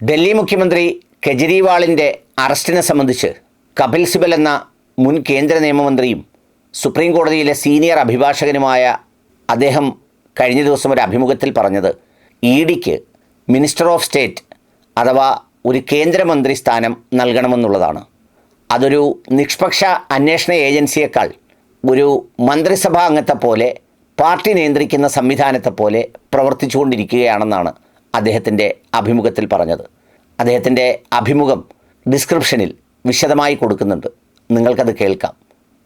ഡൽഹി മുഖ്യമന്ത്രി കെജ്രിവാളിന്റെ അറസ്റ്റിനെ സംബന്ധിച്ച് കപിൽ സിബൽ എന്ന മുൻ കേന്ദ്ര നിയമമന്ത്രിയും സുപ്രീം കോടതിയിലെ സീനിയർ അഭിഭാഷകനുമായ അദ്ദേഹം കഴിഞ്ഞ ദിവസം ഒരു അഭിമുഖത്തിൽ പറഞ്ഞത് ഇ ഡിക്ക് മിനിസ്റ്റർ ഓഫ് സ്റ്റേറ്റ് അഥവാ ഒരു കേന്ദ്രമന്ത്രി സ്ഥാനം നൽകണമെന്നുള്ളതാണ്. അതൊരു നിഷ്പക്ഷ അന്വേഷണ ഏജൻസിയേക്കാൾ ഒരു മന്ത്രിസഭാ അംഗത്തെ പോലെ പാർട്ടി നിയന്ത്രിക്കുന്ന സംവിധാനത്തെ പോലെ പ്രവർത്തിച്ചുകൊണ്ടിരിക്കുകയാണെന്നാണ് അദ്ദേഹത്തിന്റെ അഭിമുഖത്തിൽ പറഞ്ഞത്. അദ്ദേഹത്തിന്റെ അഭിമുഖം ഡിസ്ക്രിപ്ഷനിൽ വിശദമായി കൊടുക്കുന്നുണ്ട്. നിങ്ങൾക്കത് കേൾക്കാം.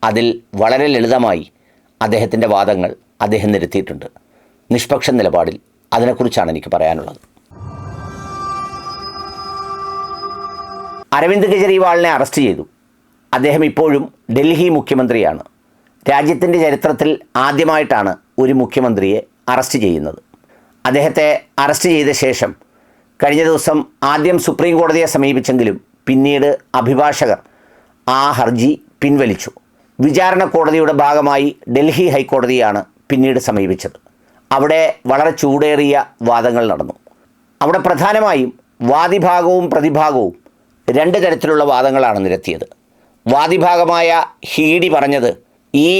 അതിൽ വളരെ ലളിതമായി അദ്ദേഹത്തിന്റെ വാദങ്ങൾ അദ്ദേഹം നിരത്തിയിട്ടുണ്ട്. നിഷ്പക്ഷ നിലപാടിൽ അതിനെക്കുറിച്ചാണ് എനിക്ക് പറയാനുള്ളത്. അരവിന്ദ് കെജ്രിവാളിനെ അറസ്റ്റ് ചെയ്തു. അദ്ദേഹം ഇപ്പോഴും ഡൽഹി മുഖ്യമന്ത്രിയാണ്. രാജ്യത്തിന്റെ ചരിത്രത്തിൽ ആദ്യമായിട്ടാണ് ഒരു മുഖ്യമന്ത്രിയെ അറസ്റ്റ് ചെയ്യുന്നത്. അദ്ദേഹത്തെ അറസ്റ്റ് ചെയ്ത ശേഷം കഴിഞ്ഞ ദിവസം ആദ്യം സുപ്രീം കോടതിയെ സമീപിച്ചെങ്കിലും പിന്നീട് അഭിഭാഷകർ ആ ഹർജി പിൻവലിച്ചു. വിചാരണ കോടതിയുടെ ഭാഗമായി ഡൽഹി ഹൈക്കോടതിയാണ് പിന്നീട് സമീപിച്ചത്. അവിടെ വളരെ ചൂടേറിയ വാദങ്ങൾ നടന്നു. അവിടെ പ്രധാനമായും വാദിഭാഗവും പ്രതിഭാഗവും രണ്ട് തരത്തിലുള്ള വാദങ്ങളാണ് നിരത്തിയത്. വാദിഭാഗമായ ഹീഡി പറഞ്ഞത് ഈ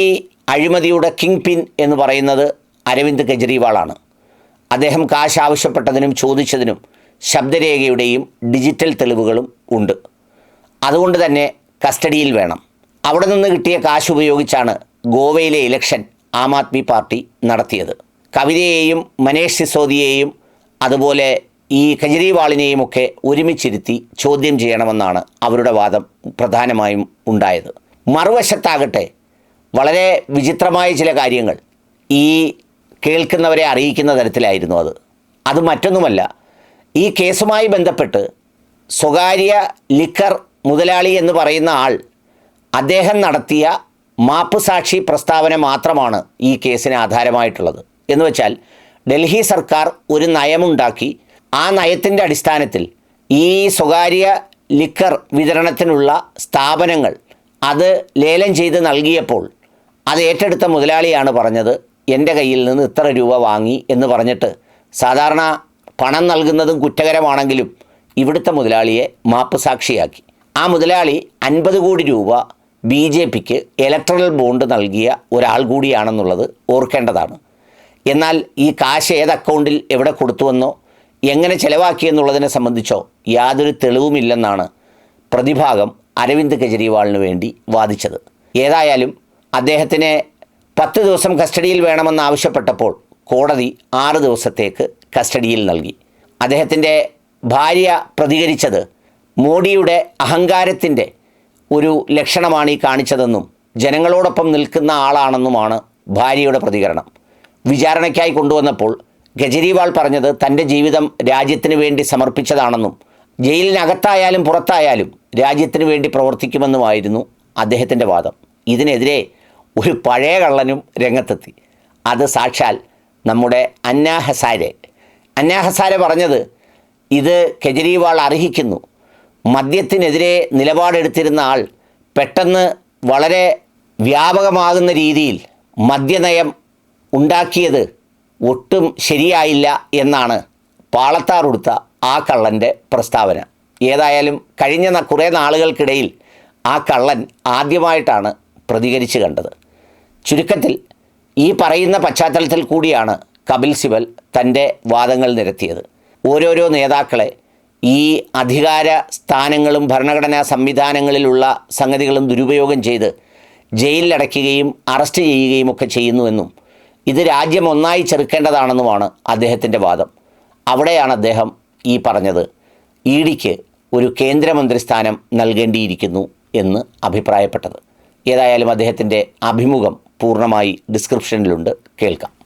അഴിമതിയുടെ കിങ് പിൻ എന്ന് പറയുന്നത് അരവിന്ദ് കെജ്രിവാളാണ്. അദ്ദേഹം കാശ് ആവശ്യപ്പെട്ടതിനും ചോദിച്ചതിനും ശബ്ദരേഖയുടെയും ഡിജിറ്റൽ തെളിവുകളും ഉണ്ട്. അതുകൊണ്ട് തന്നെ കസ്റ്റഡിയിൽ വേണം. അവിടെ നിന്ന് കിട്ടിയ കാശ് ഉപയോഗിച്ചാണ് ഗോവയിലെ ഇലക്ഷൻ ആം ആദ്മി പാർട്ടി നടത്തിയത്. കവിതയെയും മനേഷ് സിസോദിയെയും അതുപോലെ ഈ കെജ്രിവാളിനെയും ഒക്കെ ഒരുമിച്ചിരുത്തി ചോദ്യം ചെയ്യണമെന്നാണ് അവരുടെ വാദം പ്രധാനമായും ഉണ്ടായത്. മറുവശത്താകട്ടെ വളരെ വിചിത്രമായ ചില കാര്യങ്ങൾ. ഈ കേൾക്കുന്നവരെ അറിയിക്കുന്ന തരത്തിലായിരുന്നു അത്. അത് മറ്റൊന്നുമല്ല. ഈ കേസുമായി ബന്ധപ്പെട്ട് സ്വകാര്യ ലിക്കർ മുതലാളി എന്ന് പറയുന്ന ആൾ അദ്ദേഹം നടത്തിയ മാപ്പ് സാക്ഷി പ്രസ്താവന മാത്രമാണ് ഈ കേസിന് ആധാരമായിട്ടുള്ളത്. എന്ന് വെച്ചാൽ ഡൽഹി സർക്കാർ ഒരു നയമുണ്ടാക്കി ആ നയത്തിന്റെ അടിസ്ഥാനത്തിൽ ഈ സ്വകാര്യ ലിക്കർ വിതരണത്തിനുള്ള സ്ഥാപനങ്ങൾ അത് ലേലം ചെയ്ത് നൽകിയപ്പോൾ അത് ഏറ്റെടുത്ത മുതലാളിയാണ് പറഞ്ഞത്. എന്റെ കയ്യിൽ നിന്ന് ഇത്ര രൂപ വാങ്ങി എന്ന് പറഞ്ഞിട്ട് സാധാരണ പണം നൽകുന്നതും കുറ്റകരമാണെങ്കിലും ഇവിടുത്തെ മുതലാളിയെ മാപ്പ് സാക്ഷിയാക്കി. ആ മുതലാളി അൻപത് കോടി രൂപ ബി ജെ പിക്ക് ഇലക്ട്രൽ ബോണ്ട് നൽകിയ ഒരാൾ കൂടിയാണെന്നുള്ളത് ഓർക്കേണ്ടതാണ്. എന്നാൽ ഈ കാശ് ഏത് അക്കൗണ്ടിൽ എവിടെ കൊടുത്തുവെന്നോ എങ്ങനെ ചെലവാക്കിയെന്നുള്ളതിനെ സംബന്ധിച്ചോ യാതൊരു തെളിവുമില്ലെന്നാണ് പ്രതിഭാഗം അരവിന്ദ് കെജ്രിവാളിന് വേണ്ടി വാദിച്ചത്. ഏതായാലും അദ്ദേഹത്തിനെ പത്ത് ദിവസം കസ്റ്റഡിയിൽ വേണമെന്ന് ആവശ്യപ്പെട്ടപ്പോൾ കോടതി ആറ് ദിവസത്തേക്ക് കസ്റ്റഡിയിൽ നൽകി. അദ്ദേഹത്തിന്റെ ഭാര്യ പ്രതികരിച്ചത് മോഡിയുടെ അഹങ്കാരത്തിന്റെ ഒരു ലക്ഷണമാണ് ഈ കാണിച്ചതെന്നും ജനങ്ങളോടൊപ്പം നിൽക്കുന്ന ആളാണെന്നുമാണ് ഭാര്യയുടെ പ്രതികരണം. വിചാരണയ്ക്കായി കൊണ്ടുവന്നപ്പോൾ കെജ്രിവാൾ പറഞ്ഞത് തന്റെ ജീവിതം രാജ്യത്തിന് വേണ്ടി സമർപ്പിച്ചതാണെന്നും ജയിലിനകത്തായാലും പുറത്തായാലും രാജ്യത്തിന് വേണ്ടി പ്രവർത്തിക്കുമെന്നുമായിരുന്നു അദ്ദേഹത്തിന്റെ വാദം. ഇതിനെതിരെ ഒരു പഴയ കള്ളനും രംഗത്തെത്തി. അത് സാക്ഷാൽ നമ്മുടെ അന്നാഹസാരെ അന്നാഹസാരെ അന്നാ ഹസാരെ പറഞ്ഞത് ഇത് കെജ്രിവാൾ അർഹിക്കുന്നു. മദ്യത്തിനെതിരെ നിലപാടെടുത്തിരുന്ന ആൾ പെട്ടെന്ന് വളരെ വ്യാപകമാകുന്ന രീതിയിൽ മദ്യനയം ഉണ്ടാക്കിയത് ഒട്ടും ശരിയായില്ല എന്നാണ് പാളത്താറുടുത്ത ആ കള്ളന്റെ പ്രസ്താവന. ഏതായാലും കഴിഞ്ഞ കുറേ നാളുകൾക്കിടയിൽ ആ കള്ളൻ ആദ്യമായിട്ടാണ് പ്രതികരിച്ച് കണ്ടത്. ചുരുക്കത്തിൽ ഈ പറയുന്ന പശ്ചാത്തലത്തിൽ കൂടിയാണ് കപിൽ സിബൽ തന്റെ വാദങ്ങൾ നിരത്തിയത്. ഓരോരോ നേതാക്കളെ ഈ അധികാര സ്ഥാനങ്ങളും ഭരണഘടനാ സംവിധാനങ്ങളിലുള്ള സംഗതികളും ദുരുപയോഗം ചെയ്ത് ജയിലിലടയ്ക്കുകയും അറസ്റ്റ് ചെയ്യുകയും ഒക്കെ ചെയ്യുന്നുവെന്നും ഇത് രാജ്യം ഒന്നായി ചെറുക്കേണ്ടതാണെന്നുമാണ് അദ്ദേഹത്തിന്റെ വാദം. അവിടെയാണ് അദ്ദേഹം ഈ പറഞ്ഞത്. ഇ ഡിക്ക് ഒരു കേന്ദ്രമന്ത്രി സ്ഥാനം നൽകേണ്ടിയിരിക്കുന്നു എന്ന് അഭിപ്രായപ്പെട്ടത്. ഏതായാലും അദ്ദേഹത്തിന്റെ അഭിമുഖം പൂർണമായി ഡിസ്ക്രിപ്ഷനിലുണ്ട് കേൾക്കാം.